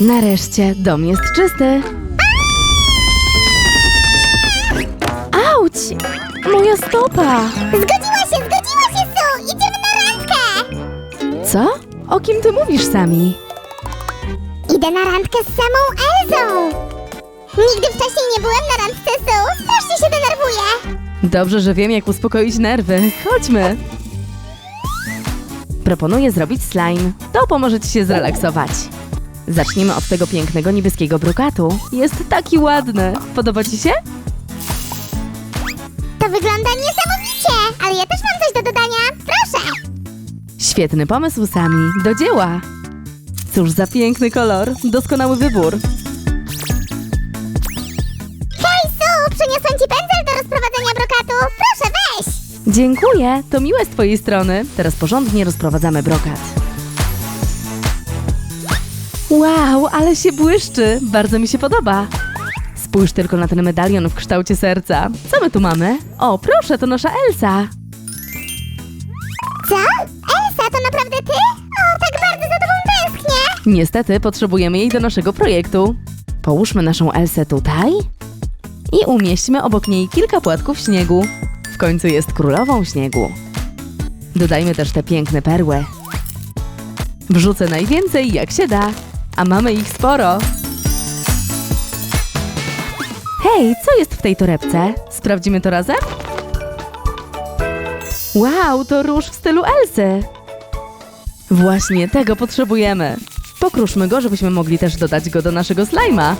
Nareszcie, dom jest czysty. Auć! Moja stopa! Zgodziła się, zgodziła się, Su! Idziemy na randkę! Co? O kim ty mówisz, Sami? Idę na randkę z samą Elzą! Nigdy wcześniej nie byłem na randce Su! Strasznie się denerwuję! Dobrze, że wiem, jak uspokoić nerwy. Chodźmy. Proponuję zrobić slime. To pomoże ci się zrelaksować. Zaczniemy od tego pięknego niebieskiego brokatu. Jest taki ładny. Podoba ci się? To wygląda niesamowicie! Ale ja też mam coś do dodania! Proszę! Świetny pomysł, Sami. Do dzieła. Cóż za piękny kolor. Doskonały wybór. Hej, Su! Przyniosłam ci pędzel do rozprowadzenia brokatu! Proszę, weź! Dziękuję. To miłe z twojej strony. Teraz porządnie rozprowadzamy brokat. Wow, ale się błyszczy. Bardzo mi się podoba. Spójrz tylko na ten medalion w kształcie serca. Co my tu mamy? O, proszę, to nasza Elsa. Co? Elsa, to naprawdę ty? O, tak bardzo za tobą tęsknię! Niestety potrzebujemy jej do naszego projektu. Połóżmy naszą Elsę tutaj i umieśćmy obok niej kilka płatków śniegu. W końcu jest królową śniegu. Dodajmy też te piękne perły. Wrzucę najwięcej jak się da, a mamy ich sporo. Hej, co jest w tej torebce? Sprawdzimy to razem? Wow, to róż w stylu Elsy. Właśnie tego potrzebujemy. Pokruszmy go, żebyśmy mogli też dodać go do naszego slajma.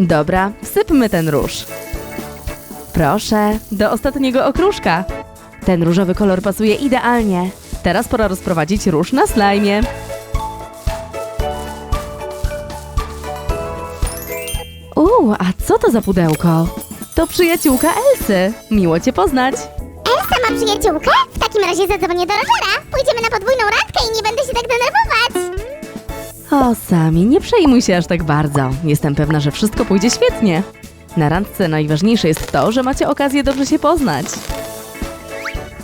Dobra, wsypmy ten róż. Proszę, do ostatniego okruszka. Ten różowy kolor pasuje idealnie. Teraz pora rozprowadzić róż na slajmie. Uuu, a co to za pudełko? To przyjaciółka Elsy. Miło cię poznać. Elsa ma przyjaciółkę? W takim razie zadzwonię do Rogera. Pójdziemy na podwójną randkę i nie będę się tak denerwować. O, Sami, nie przejmuj się aż tak bardzo. Jestem pewna, że wszystko pójdzie świetnie. Na randce najważniejsze jest to, że macie okazję dobrze się poznać.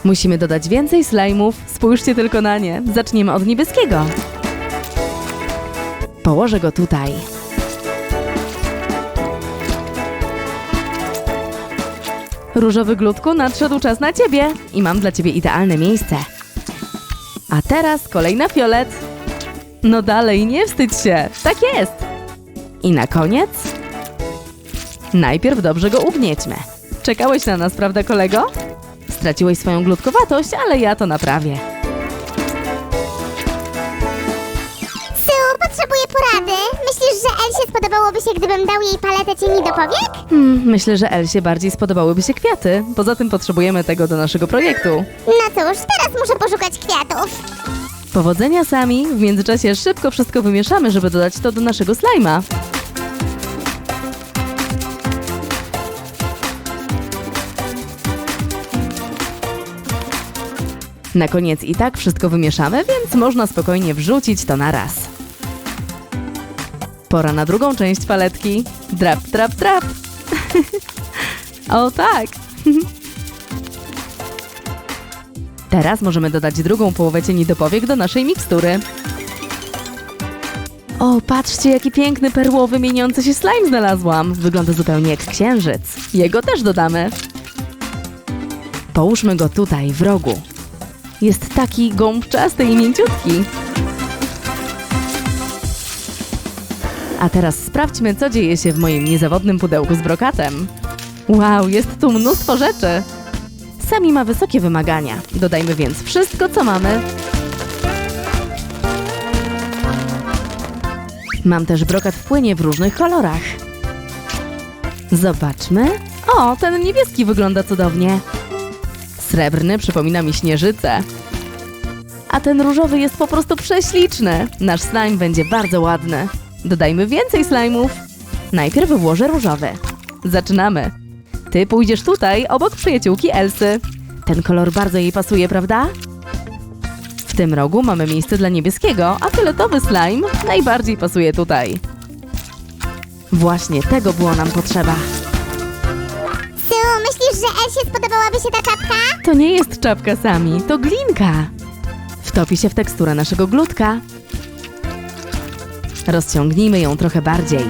Musimy dodać więcej slajmów. Spójrzcie tylko na nie. Zaczniemy od niebieskiego. Położę go tutaj. Różowy glutku, nadszedł czas na ciebie i mam dla ciebie idealne miejsce. A teraz kolejna fiolet. No dalej, nie wstydź się. Tak jest. I na koniec? Najpierw dobrze go ugniećmy. Czekałeś na nas, prawda, kolego? Straciłeś swoją glutkowatość, ale ja to naprawię. Porady. Myślisz, że Elsie spodobałoby się, gdybym dał jej paletę cieni do powiek? Hmm, myślę, że Elsie bardziej spodobałyby się kwiaty. Poza tym potrzebujemy tego do naszego projektu. No cóż, teraz muszę poszukać kwiatów. Powodzenia sami. W międzyczasie szybko wszystko wymieszamy, żeby dodać to do naszego slajma. Na koniec i tak wszystko wymieszamy, więc można spokojnie wrzucić to na raz. Pora na drugą część paletki. Drap, drap, drap. o tak. Teraz możemy dodać drugą połowę cieni do powiek do naszej mikstury. O, patrzcie, jaki piękny perłowy mieniący się slime znalazłam. Wygląda zupełnie jak księżyc. Jego też dodamy. Połóżmy go tutaj, w rogu. Jest taki gąbczasty i mięciutki. A teraz sprawdźmy, co dzieje się w moim niezawodnym pudełku z brokatem. Wow, jest tu mnóstwo rzeczy. Sami ma wysokie wymagania. Dodajmy więc wszystko, co mamy. Mam też brokat w płynie w różnych kolorach. Zobaczmy. O, ten niebieski wygląda cudownie. Srebrny przypomina mi śnieżycę. A ten różowy jest po prostu prześliczny. Nasz slime będzie bardzo ładny. Dodajmy więcej slime'ów. Najpierw włożę różowy. Zaczynamy. Ty pójdziesz tutaj, obok przyjaciółki Elsy. Ten kolor bardzo jej pasuje, prawda? W tym rogu mamy miejsce dla niebieskiego, a fioletowy slime najbardziej pasuje tutaj. Właśnie tego było nam potrzeba. Su, myślisz, że Elsie spodobałaby się ta czapka? To nie jest czapka sami, to glinka. Wtopi się w teksturę naszego glutka. Rozciągnijmy ją trochę bardziej.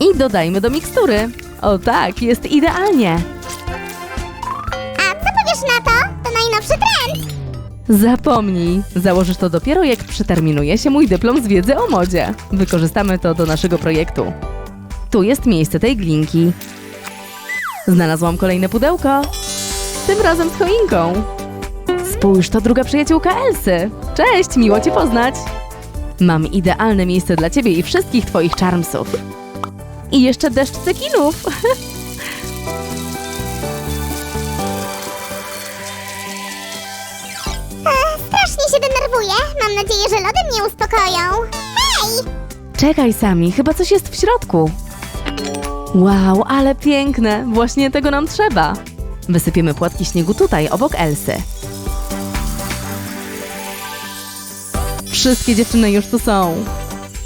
I dodajmy do mikstury. O tak, jest idealnie. A co powiesz na to? To najnowszy trend. Zapomnij, założysz to dopiero jak przeterminuje się mój dyplom z wiedzy o modzie. Wykorzystamy to do naszego projektu. Tu jest miejsce tej glinki. Znalazłam kolejne pudełko. Tym razem z choinką. Spójrz, to druga przyjaciółka Elsy. Cześć, miło Cię poznać. Mam idealne miejsce dla Ciebie i wszystkich Twoich charmsów. I jeszcze deszcz cekinów. Strasznie się denerwuję. Mam nadzieję, że lody mnie uspokoją. Hej! Czekaj sami, chyba coś jest w środku. Wow, ale piękne! Właśnie tego nam trzeba. Wysypiemy płatki śniegu tutaj, obok Elsy. Wszystkie dziewczyny już tu są.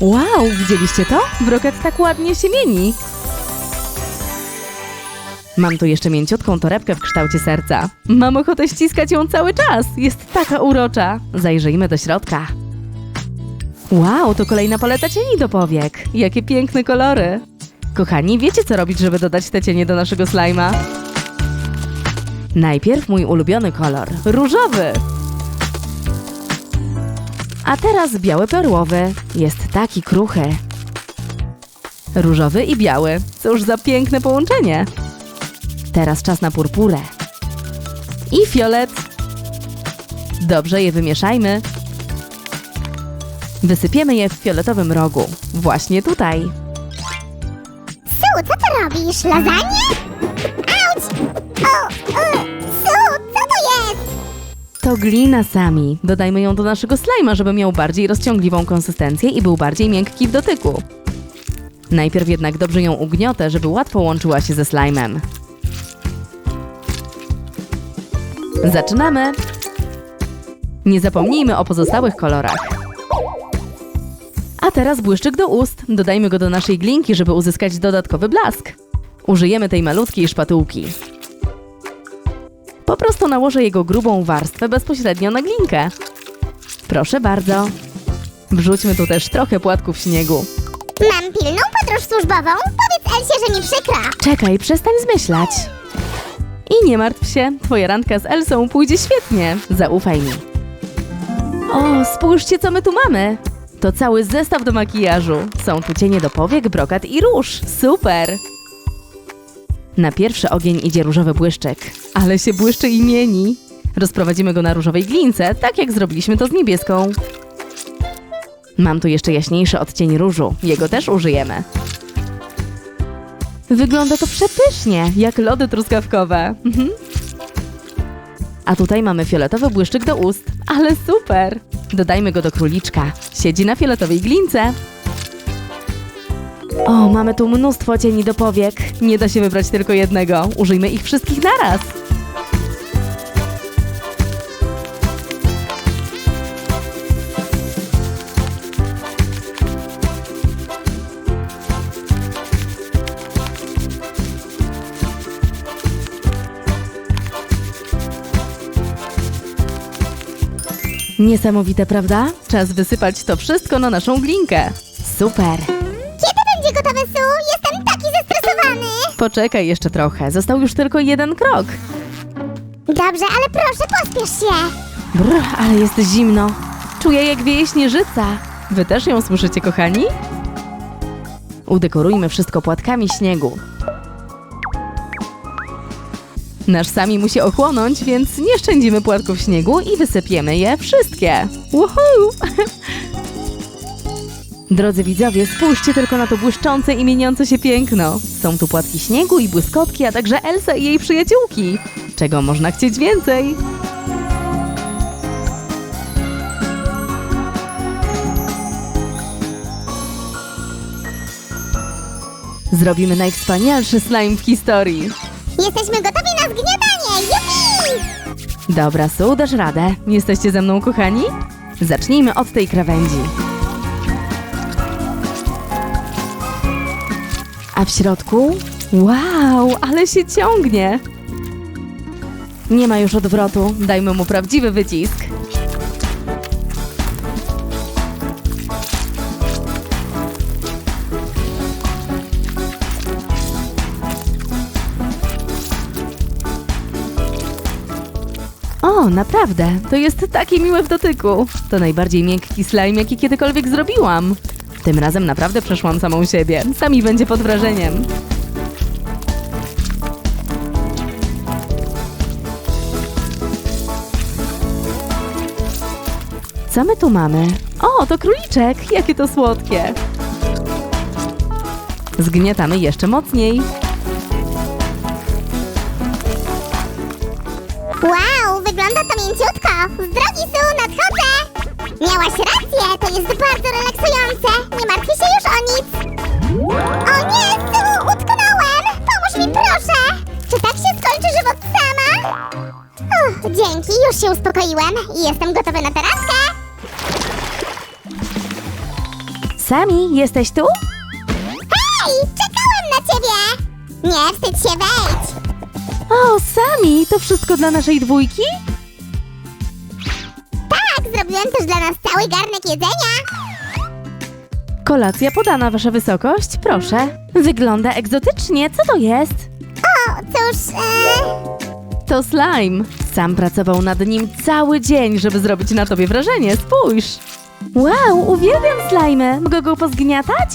Wow, widzieliście to? Brokat tak ładnie się mieni. Mam tu jeszcze mięciutką torebkę w kształcie serca. Mam ochotę ściskać ją cały czas. Jest taka urocza. Zajrzyjmy do środka. Wow, to kolejna paleta cieni do powiek. Jakie piękne kolory. Kochani, wiecie co robić, żeby dodać te cienie do naszego slajma? Najpierw mój ulubiony kolor, różowy. A teraz biały perłowy. Jest taki kruchy. Różowy i biały. Cóż za piękne połączenie. Teraz czas na purpurę. I fiolet. Dobrze je wymieszajmy. Wysypiemy je w fioletowym rogu. Właśnie tutaj. Su, co ty robisz? Lasagne? Auć! O, o, Su? To glina sami. Dodajmy ją do naszego slajma, żeby miał bardziej rozciągliwą konsystencję i był bardziej miękki w dotyku. Najpierw jednak dobrze ją ugniotę, żeby łatwo łączyła się ze slajmem. Zaczynamy! Nie zapomnijmy o pozostałych kolorach. A teraz błyszczyk do ust. Dodajmy go do naszej glinki, żeby uzyskać dodatkowy blask. Użyjemy tej malutkiej szpatułki. Po prostu nałożę jego grubą warstwę bezpośrednio na glinkę. Proszę bardzo. Wrzućmy tu też trochę płatków śniegu. Mam pilną podróż służbową. Powiedz Elsie, że mi przykra. Czekaj, przestań zmyślać. I nie martw się, twoja randka z Elsą pójdzie świetnie. Zaufaj mi. O, spójrzcie, co my tu mamy. To cały zestaw do makijażu. Są tu cienie do powiek, brokat i róż. Super! Na pierwszy ogień idzie różowy błyszczyk. Ale się błyszczy i mieni. Rozprowadzimy go na różowej glince, tak jak zrobiliśmy to z niebieską. Mam tu jeszcze jaśniejszy odcień różu. Jego też użyjemy. Wygląda to przepysznie, jak lody truskawkowe. Mhm. A tutaj mamy fioletowy błyszczyk do ust. Ale super! Dodajmy go do króliczka. Siedzi na fioletowej glince. O, mamy tu mnóstwo cieni do powiek. Nie da się wybrać tylko jednego. Użyjmy ich wszystkich naraz. Niesamowite, prawda? Czas wysypać to wszystko na naszą glinkę. Super! Su? Jestem taki zestresowany. Poczekaj jeszcze trochę, został już tylko jeden krok. Dobrze, ale proszę, pospiesz się. Brr, ale jest zimno. Czuję jak wieje śnieżyca. Wy też ją słyszycie, kochani? Udekorujmy wszystko płatkami śniegu. Nasz sami musi ochłonąć, więc nie szczędzimy płatków śniegu i wysypiemy je wszystkie. Woohoo! Drodzy widzowie, spójrzcie tylko na to błyszczące i mieniące się piękno. Są tu płatki śniegu i błyskotki, a także Elsa i jej przyjaciółki. Czego można chcieć więcej? Zrobimy najwspanialszy slime w historii. Jesteśmy gotowi na zgniatanie. Jupi! Dobra, Su, dasz radę. Jesteście ze mną, kochani? Zacznijmy od tej krawędzi. A w środku? Wow, ale się ciągnie! Nie ma już odwrotu, dajmy mu prawdziwy wycisk. O, naprawdę, to jest takie miłe w dotyku. To najbardziej miękki slime, jaki kiedykolwiek zrobiłam. Tym razem naprawdę przeszłam samą siebie. Sami będzie pod wrażeniem. Co my tu mamy? O, to króliczek! Jakie to słodkie! Zgniatamy jeszcze mocniej. Wow, wygląda to mięciutko. Z drogi, Su, nadchodzę. Miałaś rację, to jest bardzo relaksujące. Nie martwię się już o nic. O nie, Su, utknąłem. Pomóż mi, proszę. Czy tak się skończy żywot sama? Uff, dzięki, już się uspokoiłem i jestem gotowy na teraskę. Sami, jesteś tu? Hej, czekałem na ciebie. Nie wstydź się, wejdź. O, Sami, to wszystko dla naszej dwójki? Zrobiłem też dla nas cały garnek jedzenia. Kolacja podana, wasza wysokość, proszę. Wygląda egzotycznie, co to jest? O, cóż, e... To slime. Sam pracował nad nim cały dzień, żeby zrobić na tobie wrażenie, spójrz. Wow, uwielbiam slime. Mogę go pozgniatać?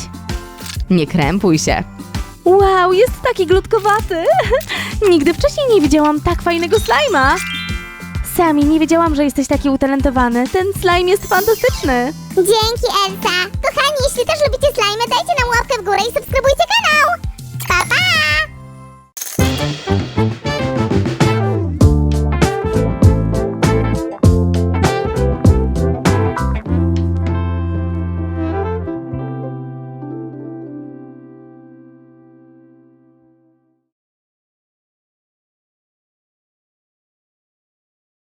Nie krępuj się. Wow, jest taki glutkowaty. Nigdy wcześniej nie widziałam tak fajnego slima. Sami nie wiedziałam, że jesteś taki utalentowany. Ten slime jest fantastyczny. Dzięki, Elsa! Kochani, jeśli też lubicie slime, dajcie nam łapkę w górę i subskrybujcie